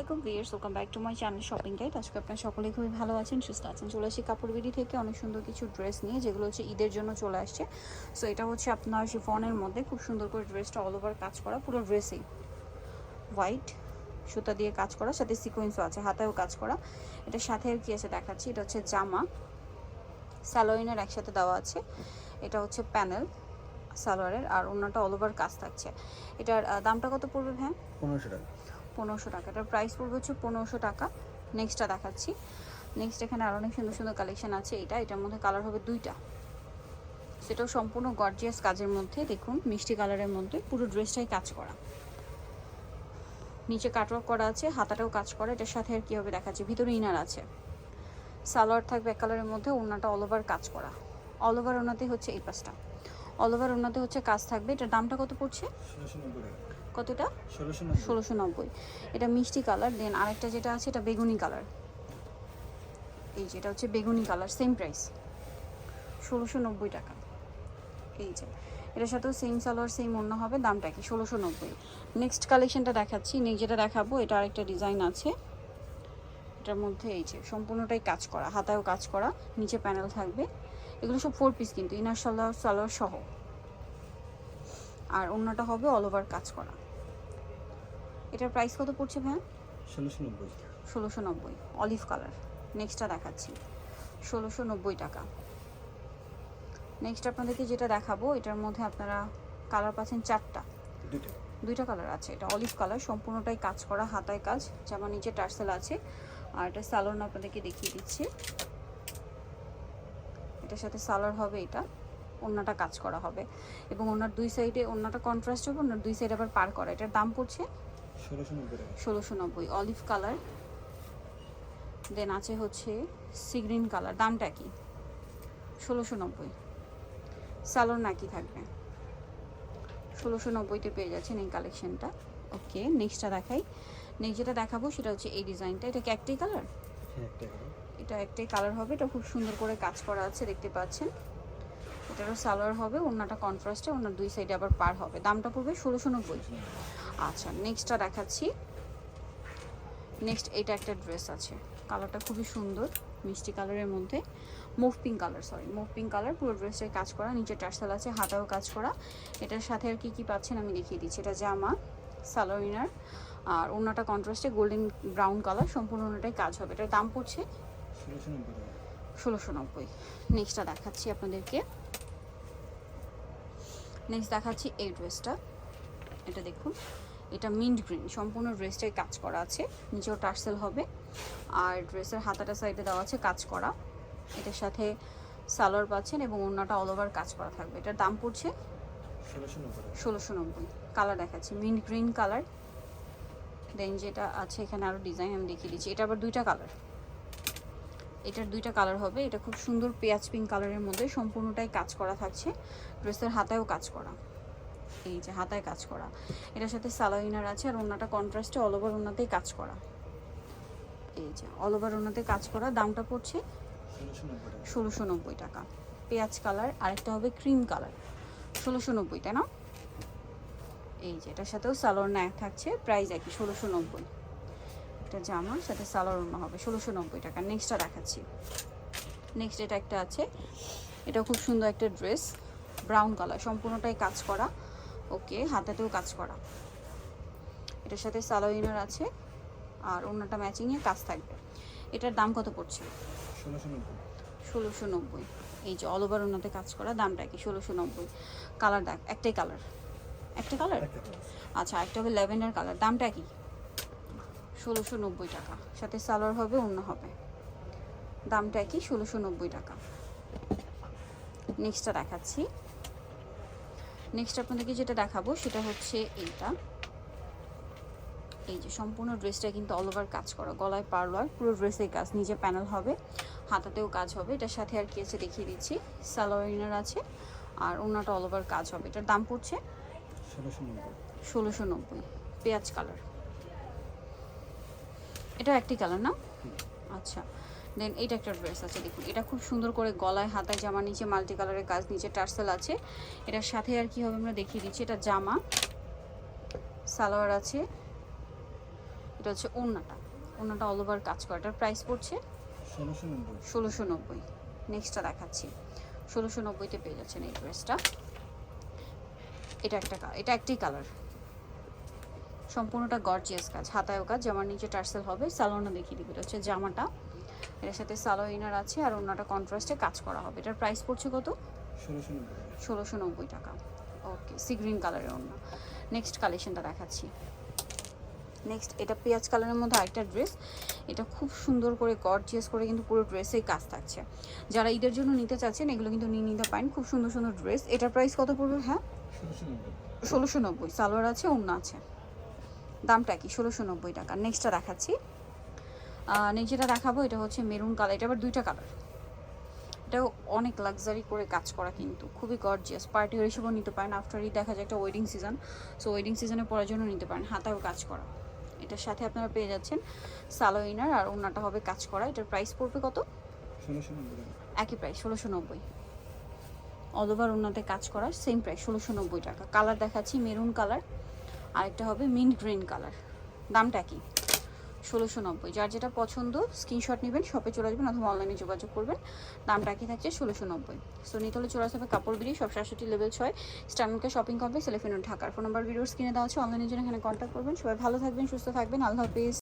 আসসালামাইকুম viewers welcome back to my channel shopping guide আজকে আপনারা সকলেই খুবই ভালো আছেন, সুস্থ আছেন। চলে আসি কাপড় বিডি থেকে অনেক সুন্দর কিছু ড্রেস নিয়ে, যেগুলো হচ্ছে ঈদের জন্য চলে আসছে। সো এটা হচ্ছে আপনার শিফনের মধ্যে খুব সুন্দর করে ড্রেসটা অল ওভার কাজ করা, পুরো ড্রেসেই হোয়াইট সুতা দিয়ে কাজ করা, সাথে সিকোয়েন্সও আছে হাতেও কাজ করা। এটার সাথে আর কি আছে দেখাচ্ছি, এটা হচ্ছে জামা। স্যালোইনের একসাথে দেওয়া আছে। এটা হচ্ছে প্যানেল সালোয়ারের, আর অন্যটা অল ওভার কাজ থাকছে। এটার দামটা কত পড়বে ভ্যান পনেরোশো টাকা। পনেরোশো টাকা। এটার প্রাইস পড়বে হচ্ছে পনেরোশো টাকা। নেক্সটটা দেখাচ্ছি। নেক্সট এখানে আরও অনেক সুন্দর সুন্দর কালেকশন আছে। এটা, এটার মধ্যে কালার হবে দুইটা। সেটাও সম্পূর্ণ গর্জিয়াস কাজের মধ্যে। দেখুন, মিষ্টি কালারের মধ্যে পুরো ড্রেসটাই কাজ করা। নিচে কাটওয়ার্ক করা আছে, হাতাটাও কাজ করা। এটার সাথে আর কী হবে দেখাচ্ছি? ভিতরে ইনার আছে। সালোয়ার থাকবে এক কালারের মধ্যে ওনাটা অল ওভার কাজ করা। অল ওভার ওনাতে হচ্ছে এই পাশটা অল ওভার ওনাতে হচ্ছে কাজ থাকবে। এটার দামটা কত পড়ছে? কতটা? ষোলোশো নব্বই। এটা মিষ্টি কালার দেন আরেকটা যেটা আছে এটা বেগুনি কালার। এই যে এটা হচ্ছে বেগুনি কালার সেম প্রাইস ষোলোশো নব্বই টাকা। এই যে এটার সাথেও সেম সালোয়ার সেম অন্য হবে দামটা কি? ষোলোশো নব্বই। নেক্সট কালেকশনটা দেখাচ্ছি। নেক্সট যেটা দেখাবো এটা আরেকটা ডিজাইন আছে। এটার মধ্যে এই যে সম্পূর্ণটাই কাজ করা হাতায়ও কাজ করা নিচে প্যানেল থাকবে। এগুলো সব ফোর পিস কিন্তু ইনার সালোয়ার সালোয়ার সহ। আর অন্যটা হবে অল ওভার কাজ করা। এটার প্রাইস কত পড়ছে ভাই ষোলোশো নব্বই। ষোলোশো নব্বই অলিভ কালার নেক্সটটা দেখাচ্ছি। ষোলোশো নব্বই টাকা। নেক্সট আপনাদেরকে যেটা দেখাবো এটার মধ্যে আপনারা কালার পাচ্ছেন চারটা। দুটো দুইটা কালার আছে। এটা অলিভ কালার সম্পূর্ণটাই কাজ করা হাতায় কাজ যেমন নিচে টার্সেল আছে। আর এটা সালোয়ার আপনাদেরকে দেখিয়ে দিচ্ছি। এটার সাথে সালোয়ার হবে এটা। অন্যটা কাজ করা হবে। এবং ওনার দুই সাইডে অন্যটা কন্ট্রাস্ট হবে ওনার দুই সাইড আবার পার করা। এটার দাম পড়ছে ষোলোশো নব্বই অলিভ কালার দেন আছে হচ্ছে সি গ্রিন কালার দামটা কি? ষোলোশো নব্বই। স্যালোর নাকি থাকবে। ষোলোশো নব্বইতে পেয়ে যাচ্ছেন এই কালেকশনটা ওকে নেক্সটটা দেখাই। নেক্সট যেটা দেখাবো সেটা হচ্ছে এই ডিজাইনটা এটা কি একটাই কালার হ্যাঁ করে এটা একটাই কালার হবে। এটা খুব সুন্দর করে কাজ করা আছে দেখতে পাচ্ছেন। এটারও সালোয়ার হবে অন্যটা কন্ট্রাস্টে অন্য দুই সাইডে আবার পার হবে। দামটা পড়বে ষোলোশো নব্বই। আচ্ছা নেক্সটটা দেখাচ্ছি। নেক্সট এটা একটা ড্রেস আছে। কালারটা খুবই সুন্দর মিষ্টি কালারের মধ্যে। Mauve pink colour sorry mauve pink colour পুরো ড্রেসটাই কাজ করা নিচে টার্সেল আছে হাতাও কাজ করা। এটার সাথে আর কি কি পাচ্ছেন আমি দেখিয়ে দিচ্ছি। এটা জামা সালোয়ার ইনার আর অন্যটা কন্ট্রাস্টে গোল্ডেন ব্রাউন কালার সম্পূর্ণ অন্যটাই কাজ হবে। এটার দাম পড়ছে ষোলোশো নব্বই নেক্সটটা দেখাচ্ছি আপনাদেরকে। নেক্সট দেখাচ্ছি এই ড্রেসটা এটা দেখুন এটা মিন্ট গ্রিন সম্পূর্ণ ড্রেসটাই কাজ করা আছে। নিচেও টার্সেল হবে। আর ড্রেসের হাতাটা সাইডে দেওয়া আছে কাজ করা। এটার সাথে সালোয়ার পাচ্ছেন এবং অন্যটা অল ওভার কাজ করা থাকবে। এটার দাম পড়ছে ষোলোশো নব্বই ষোলোশো নব্বই। কালার দেখাচ্ছি মিন্ট গ্রিন কালার দেন যেটা আছে এখানে আরও ডিজাইন আমি দেখিয়ে দিচ্ছি। এটা আবার দুইটা কালার এটার দুইটা কালার হবে। এটা খুব সুন্দর পেঁয়াজ পিঙ্ক কালারের মধ্যে সম্পূর্ণটাই কাজ করা থাকছে। ড্রেসের হাতায়ও কাজ করা। এই যে হাতায় কাজ করা। এটার সাথে সালোইনার আছে আর ওনাটা কন্ট্রাস্টে অল ওভার ওনাতেই কাজ করা। এই যে অল ওভার ওনাতে কাজ করা। দামটা পড়ছে ষোলোশো নব্বই টাকা। পেঁয়াজ কালার আরেকটা হবে ক্রিম কালার ষোলোশো নব্বই, তাই না? এই যে এটার সাথেও সালোয়ার ন্যাক থাকছে প্রাইস একই, ষোলোশো নব্বই। একটা জামার সাথে সালোয়ার অন্য হবে ষোলোশো নব্বই টাকা। নেক্সটটা দেখাচ্ছি। নেক্সট এটা একটা আছে। এটা খুব সুন্দর একটা ড্রেস ব্রাউন কালার সম্পূর্ণটাই কাজ করা। ওকে হাতাতেও কাজ করা। এটার সাথে সালোইনার আছে আর অন্যটা ম্যাচিংয়ে কাজ থাকবে। এটার দাম কত পড়ছে? ষোলোশো নব্বই। এই যে অল ওভার ওনাতে কাজ করা দামটা কি? ষোলোশো নব্বই। কালার দেখ একটাই কালার একটা কালার আচ্ছা একটা হবে ল্যাভেন্ডার কালার দামটা কি? ষোলোশো নব্বই টাকা। সাথে সালোয়ার হবে অন্য হবে। দামটা কি ষোলোশো নব্বই টাকা। নেক্সটটা দেখাচ্ছি। নেক্সট আপনাদেরকে যেটা দেখাবো সেটা হচ্ছে এইটা। এই যে সম্পূর্ণ ড্রেসটা কিন্তু অল ওভার কাজ করা। গলায় পার্লার পুরো ড্রেসের কাজ। নিজে প্যানেল হবে হাতাতেও কাজ হবে। এটার সাথে আর কি আছে দেখিয়ে দিচ্ছি। সালোয়ার ইনার আছে আর অন্যটা অল ওভার কাজ হবে। এটার দাম পড়ছে? ষোলোশো নব্বই। ষোলোশো নব্বই। পেঁয়াজ কালার এটা একটি কালার না? আচ্ছা। দেন এইটা একটা ড্রেস আছে দেখুন। এটা খুব সুন্দর করে গলায় হাতায় জামা নিচে মাল্টি কালারের কাজ নিচে টার্সেল আছে। এটার সাথে আর কি হবে আমরা দেখিয়ে দিচ্ছি। এটা জামা সালোয়ার আছে। এটা হচ্ছে ওড়নাটা। ওড়নাটা অল ওভার কাজ করা। এটার প্রাইস পড়ছে ষোলোশো নব্বই। নেক্সটটা দেখাচ্ছি। ষোলোশো নব্বইতে পেয়ে যাচ্ছেন এই ড্রেসটা এটা একটা এটা একটাই কালার সম্পূর্ণটা গর্জিয়াস কাজ। হাতায়ও কাজ জামার নিচে টার্সেল হবে সালোনা দেখিয়ে দিবে এটা হচ্ছে জামাটা। এটার সাথে সালো ইনার আছে আর অন্যটা কন্ট্রাস্টে কাজ করা হবে। এটার প্রাইস পড়ছে কত? ষোলোশো নব্বই। টাকা। ওকে সি গ্রিন কালারের অন্য নেক্সট কালেকশনটা দেখাচ্ছি। নেক্সট এটা পেঁয়াজ কালারের মধ্যে আরেকটা ড্রেস এটা খুব সুন্দর করে গর্জিয়াস করে কিন্তু পুরো ড্রেসেই কাজ থাকছে। যারা ঈদের জন্য নিতে চাচ্ছেন এগুলো কিন্তু নিয়ে নিতে পারেন। খুব সুন্দর সুন্দর ড্রেস এটার প্রাইস কত পড়বে হ্যাঁ? ষোলোশো নব্বই। সালোয়ার আছে অন্য আছে। দামটা কি? ষোলোশো নব্বই টাকা। নেক্সটটা দেখাচ্ছি। নেক্সট যেটা দেখাবো এটা হচ্ছে মেরুন কালার। এটা আবার দুইটা কালার। এটাও অনেক লাক্সারি করে কাজ করা কিন্তু। খুবই গর্জিয়াস পার্টি ওয়ার হিসেবেও নিতে পারেন। আফটার ঈদ দেখা যায় একটা ওয়েডিং সিজন সো ওয়েডিং সিজনে পরার জন্য নিতে পারেন। হাতাও কাজ করা। এটার সাথে আপনারা পেয়ে যাচ্ছেন সালো ইনার আর ওনাটা হবে কাজ করা। এটার প্রাইস পড়বে কত? একই প্রাইস ষোলোশো নব্বই। অল ওভার ওনাতে কাজ করা সেম প্রাইস ষোলোশো নব্বই টাকা। কালার দেখাচ্ছি মেরুন কালার আরেকটা হবে মিন্ট গ্রিন কালার দামটা কি? ষোলোশো নব্বই। যার যেটা পছন্দ স্ক্রিনশট নেবেন শপে চলে আসবেন অথবা অনলাইনে যোগাযোগ করবেন। দামটা কি থাকছে? ষোলোশো নব্বই। সো নিতলে চলে আসবে কাপড় বিড়ি, সব সাতষট্টি লেভেল ছয়। স্টানকে শপিং কমপ্লেক্স এলিফেন্ট ঢাকার। ফোন নাম্বার ভিডিওর স্ক্রিনে দেওয়া আছে। অনলাইনের জন্য এখানে কন্ট্যাক্ট করবেন। সবাই ভালো থাকবেন, সুস্থ থাকবেন। আল্লাহ হাফিজ।